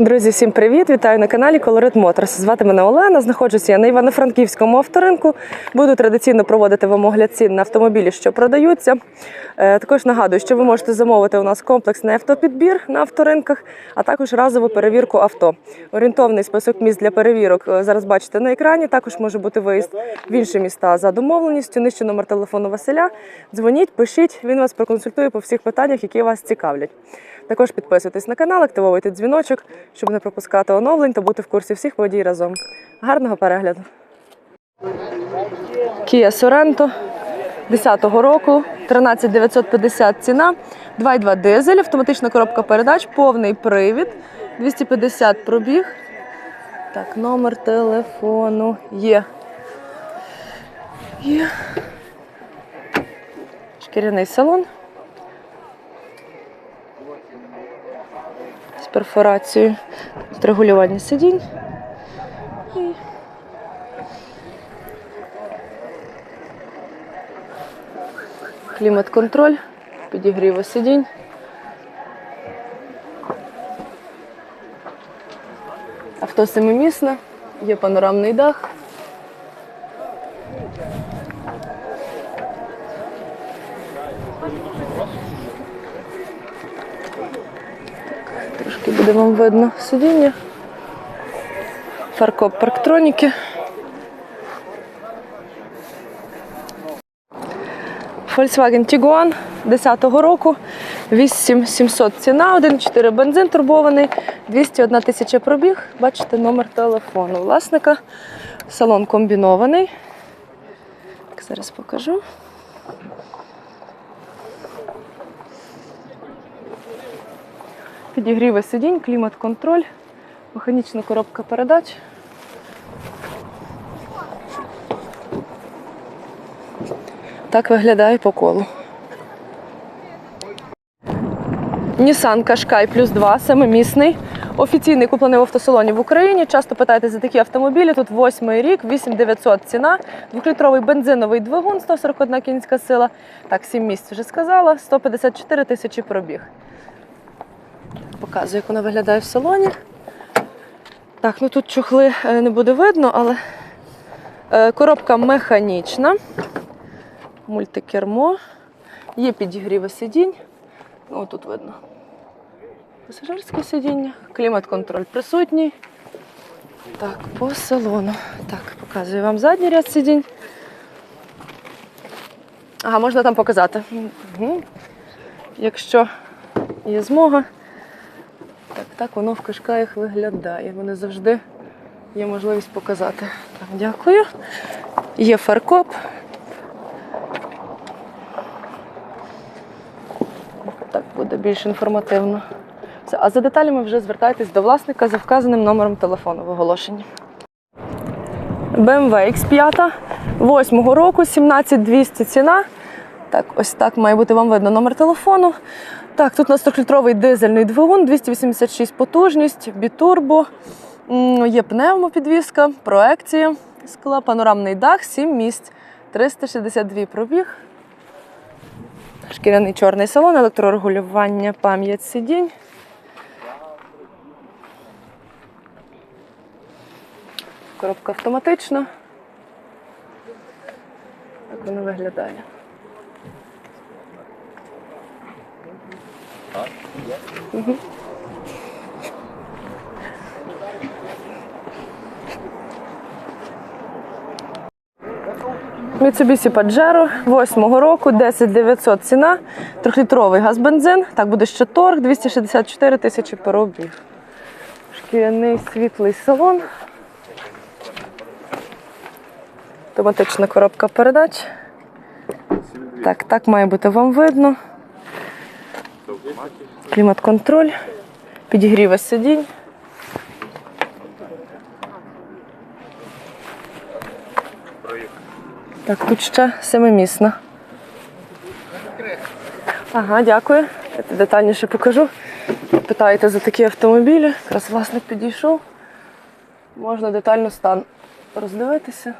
Друзі, всім привіт! Вітаю на каналі Colorit Motors. Звати мене Олена. Знаходжуся я на Івано-Франківському авторинку. Буду традиційно проводити вам огляд цін на автомобілі, що продаються. Е, Також нагадую, що ви можете замовити у нас комплексний автопідбір на авторинках, а також разову перевірку авто. Орієнтовний список міст для перевірок е, зараз бачите на екрані. Також може бути виїзд в інші міста за домовленістю. Нижче номер телефону Василя. Дзвоніть, пишіть. Він вас проконсультує по всіх питаннях, які вас цікавлять. Також підписуйтесь на канал, активовуйте дзвіночок, щоб не пропускати оновлень та бути в курсі всіх подій разом. Гарного перегляду. Kia Sorento 10-го року, 13950 ціна, 2,2 дизель, автоматична коробка передач, повний привід, 250 пробіг. Так, номер телефону є. Є. Шкіряний салон. З перфорацією. Регулювання сидінь. І Клімат-контроль, підігріви сидінь. Авто семимісне, є панорамний дах. Трошки буде вам видно сидіння. Фаркоп парктроніки. Volkswagen Tiguan 10-го року. 8700 ціна, 1,4 бензин турбований, 201 тисяча пробіг. Бачите номер телефону власника. Салон комбінований. Так, зараз покажу. Підігріви сидінь, клімат-контроль, механічна коробка передач. Так виглядає по колу. Nissan Qashqai плюс 2, семимісний. Офіційний куплений в автосалоні в Україні. Часто питаєте за такі автомобілі. Тут восьмий рік, 8900 ціна, двохлітровий бензиновий двигун, 141 кінська сила. Так, 7 місць вже сказала, 154 тисячі пробіг. Показую, як вона виглядає в салоні. Так, ну тут чохли е, не буде видно, але е, коробка механічна, мультикермо, є підігріви сидінь. Ну, тут видно. Пасажирське сидіння, клімат-контроль присутній. Так, по салону. Так, показую вам задній ряд сидінь. Ага, можна там показати. Угу. Якщо є змога. Так, воно в кашкаях виглядає. Вони завжди є можливість показати. Так, дякую. Є фаркоп. Так буде більш інформативно. Все. А за деталями вже звертайтесь до власника за вказаним номером телефону в оголошенні. BMW X5 8 року, 17200 ціна. Так, ось так має бути вам видно номер телефону. Так, тут у нас 3-літровий дизельний двигун, 286 потужність, бітурбо, є пневмопідвізка, проекція скла, панорамний дах, 7 місць, 362 пробіг. Шкіряний чорний салон, електрорегулювання, пам'ять сидінь. Коробка автоматична. Так воно виглядає. Mitsubishi Pajero 8 року, 10900 ціна, 3-літровий газ-бензин. Так, буде ще торг, 264 тисячі пробіг. Шкіряний світлий салон. Автоматична коробка передач. Так, так має бути вам видно. Клімат-контроль, підігріви сидінь. Так, тут ще семимісна. Ага, дякую. Я детальніше покажу. Питаєте за такі автомобілі. Якраз власник підійшов. Можна детально стан роздивитися.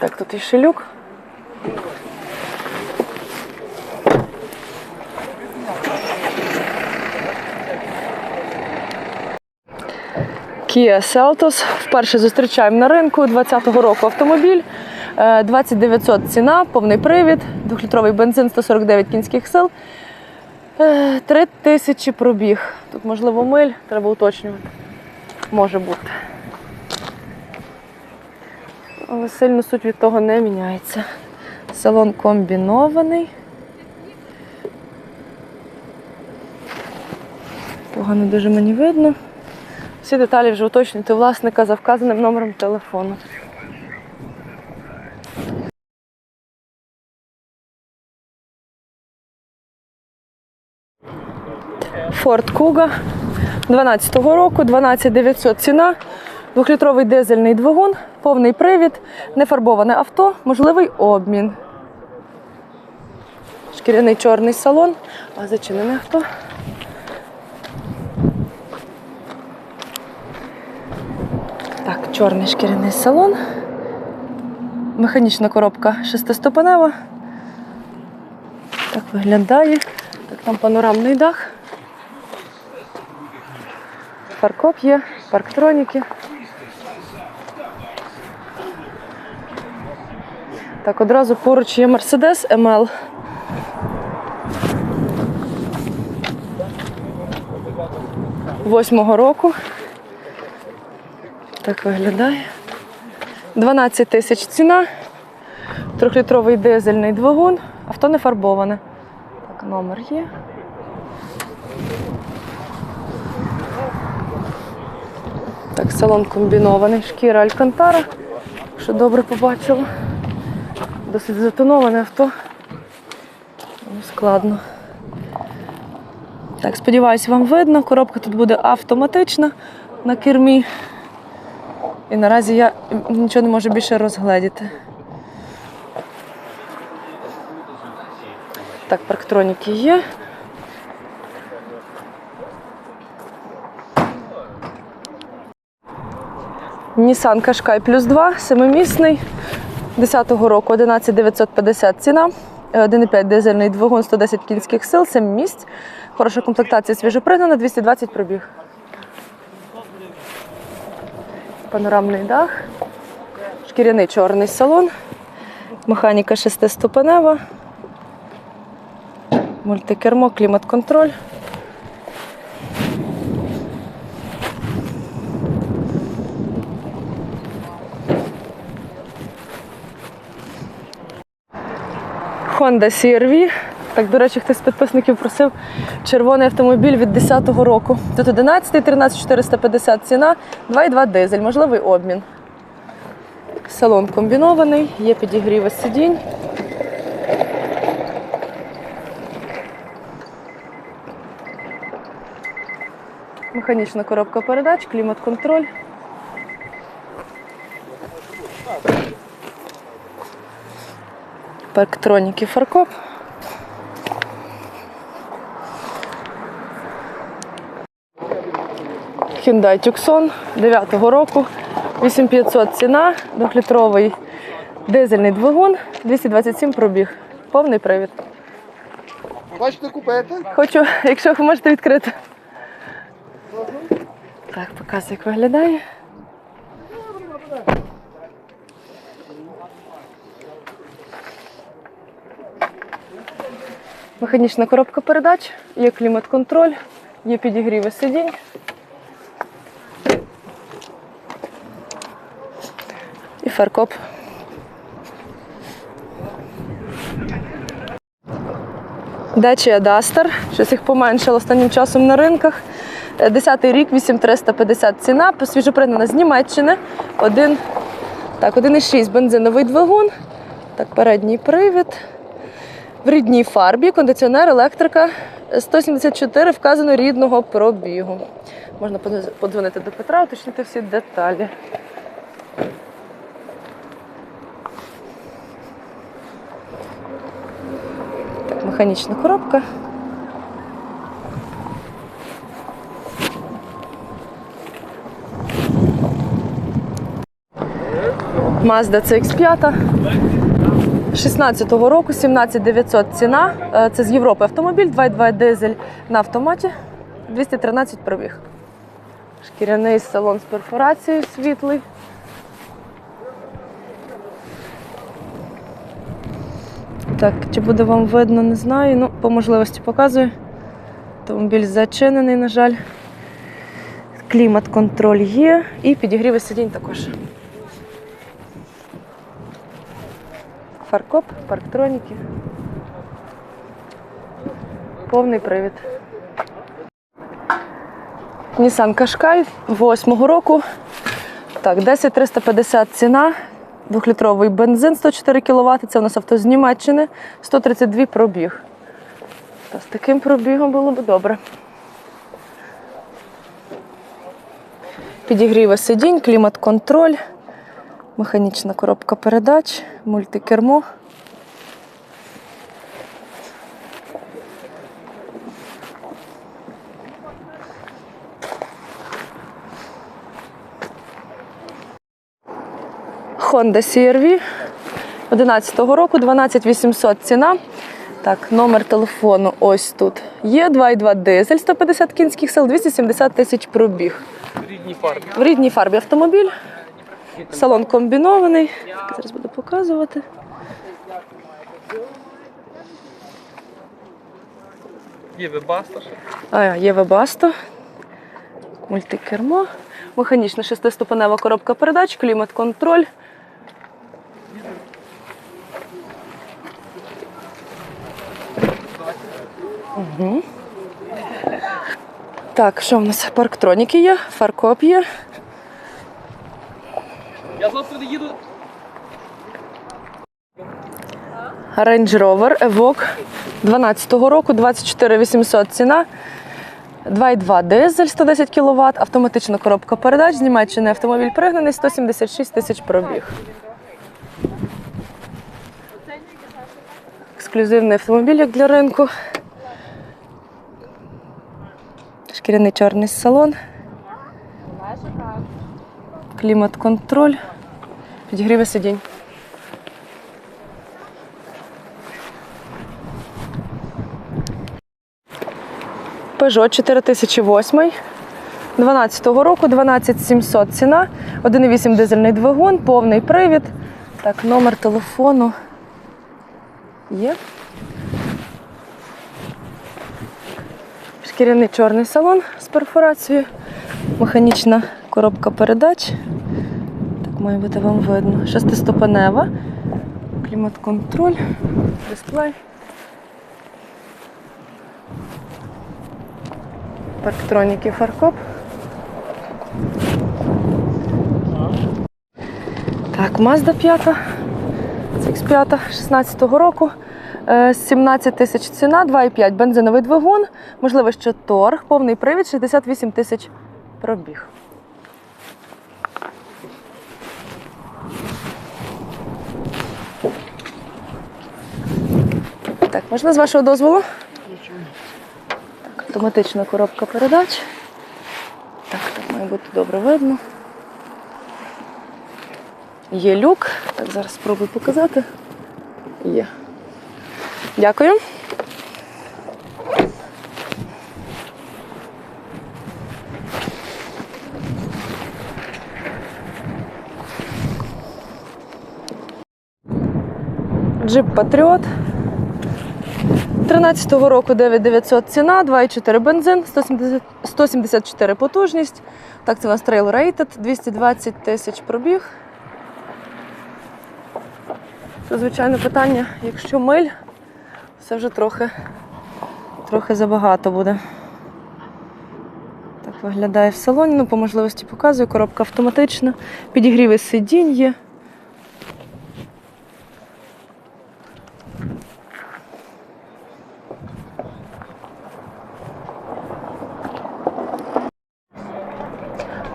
Так, тут еще люк. Kia Seltos. Вперше зустрічаємо на ринку 20-го року автомобіль. Е, 2900 ціна, повний привід, 2-літровий бензин 149 кінських сил. Е, 3000 пробіг. Тут, можливо, миль, треба уточнювати. Може бути. Але сильно суть від того не міняється. Салон комбінований. Погано дуже мені видно. Всі деталі вже уточнюйте власника за вказаним номером телефону. Ford Kuga 12-го року, 12900 ціна, двохлітровий дизельний двигун, повний привід, нефарбоване авто, можливий обмін. Шкіряний чорний салон, а зачинене авто. Так, чорний шкіряний салон. Механічна коробка шестиступенева. Так виглядає. Так, там панорамний дах. Паркоп є, парктроніки. Так, одразу поруч є Mercedes ML. Восьмого року. Так виглядає. 12 тисяч ціна. Трьохлітровий дизельний двигун. Авто не фарбоване. Так, номер є. Так, салон комбінований, шкіра Алькантара. Що добре побачила. Досить затоноване авто. Складно. Так, сподіваюсь, вам видно. Коробка тут буде автоматична на кермі. І наразі я нічого не можу більше розгледіти. Так, парктроніки є. Nissan Qashqai плюс 2, семимісний. 10-го року 11950 ціна. Е, 1,5 дизельний двигун 110 кінських сил, 7 місць. Хороша комплектація свіжопригнана, 220 пробіг. Панорамний дах. Шкіряний чорний салон. Механіка шестиступенева. Мультикермо, клімат-контроль. Honda CR-V. Так, до речі, хтось з підписників просив червоний автомобіль від 10-го року. Тут 11, 13 450 ціна, 2,2 дизель, можливий обмін. Салон комбінований, є підігріви сидінь. Механічна коробка передач, клімат-контроль. Парктроніки фаркоп. Hyundai Tucson 9-го року, 8500 ціна, 2-літровий дизельний двигун, 227 пробіг. Повний привід. Бачите, купете? Хочу, якщо ви можете відкрити. Так, показую, як виглядає. Механічна коробка передач, є клімат-контроль, є підігріви сидінь. І фаркоп. Dacia Duster. Щось їх поменшало останнім часом на ринках. Е, 10-й рік, 8350 ціна, свіжопринена з Німеччини. Один, так, 1,6 бензиновий двигун. Так, передній привід. В рідній фарбі, кондиціонер, електрика. 174 вказано рідного пробігу. Можна подзвонити до Петра, уточнити всі деталі. Так, механічна коробка. Mazda CX5. 16-го року, 17900 ціна. Е, Це з Європи автомобіль, 2.2 дизель на автоматі, 213 пробіг. Шкіряний салон з перфорацією світлий. Так, чи буде вам видно, не знаю. Ну, по можливості показую. Автомобіль зачинений, на жаль. Клімат-контроль є і підігріви сидінь також. Фаркоп, парктроніки. Повний привід. Nissan Qashqai 8 року. Так, 10 350 ціна. Двохлітровий бензин 104 кВт. Це у нас авто з Німеччини. 132 пробіг. Та з таким пробігом було б добре. Підігріви сидінь, клімат-контроль, механічна коробка передач, мультикермо. Honda CR-V 11-го року, 12800 ціна. Так, номер телефону ось тут є. 2,2 дизель, 150 кінських сил, 270 тисяч пробіг. рідній фарбі. В рідній фарбі автомобіль. Салон комбінований. Зараз буду показувати. Є вебаста ще. А. Мультикермо. Механічна шестиступенева коробка передач, клімат-контроль. Угу. Так, що в нас? Парктроніки є, фаркоп є. Я завтра їду. Range Rover Evoque 12-го року, 24 800 ціна. 2,2 дизель 110 кВт, автоматична коробка передач, з Німеччини автомобіль пригнаний, 176 тисяч пробіг. Ексклюзивний автомобіль як для ринку. Шкіряний чорний салон. Клімат-контроль. Підігріви сидінь. Peugeot 4008 12 року, 12700 ціна, 1,8 дизельний двигун, повний привід. Так, номер телефону є. Шкіряний чорний салон з перфорацією, механічна коробка передач. Так має бути вам видно. Шестиступенева, клімат-контроль, дисплей. Парктроніки фаркоп. Так, Mazda 5, CX5 16-го року. Е, 17 тисяч ціна, 2,5 бензиновий двигун, можливо, ще торг, повний привід, 68 тисяч пробіг. Так, можна з вашого дозволу? Автоматична коробка передач. Так, так має бути добре видно. Є люк. Так, зараз спробую показати. Є. Дякую. Джип Патріот. 13-го року 9900 ціна, 2,4 бензин, 170 174 потужність. Так, це у нас трейл рейтед, 220 тисяч пробіг. Це, звичайно, питання, якщо миль, це вже трохи, трохи забагато буде. Так виглядає в салоні, ну, по можливості показую, коробка автоматична, підігріви сидінь є.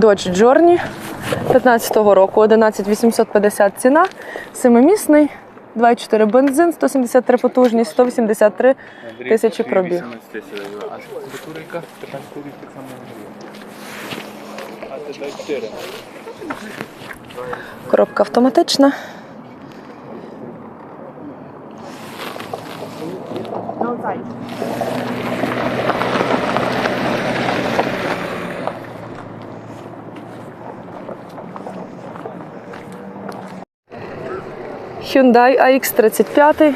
Dodge Journey 15-го року, 11850 ціна, семимісний, 2,4 бензин, 173 потужність, 183 тисячі пробіг. А культурика 15 рік так само А це 24. Коробка автоматична. Hyundai AX35.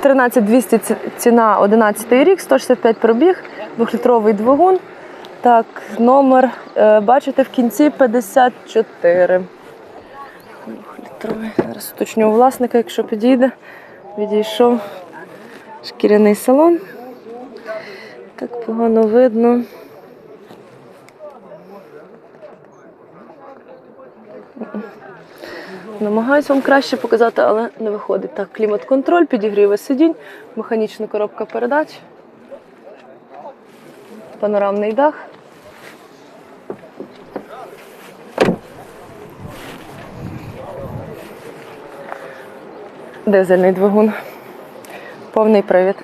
13200 ціна 11 рік, 165 пробіг, двохлітровий двигун. Так, номер е, бачите в кінці 54. Двохлітровий. Зараз уточню власника, якщо підійде. Відійшов шкіряний салон. Так погано видно. Намагаюся вам краще показати, але не виходить. Так, клімат-контроль, підігріви сидінь, механічна коробка передач, панорамний дах. Дизельний двигун. Повний привід.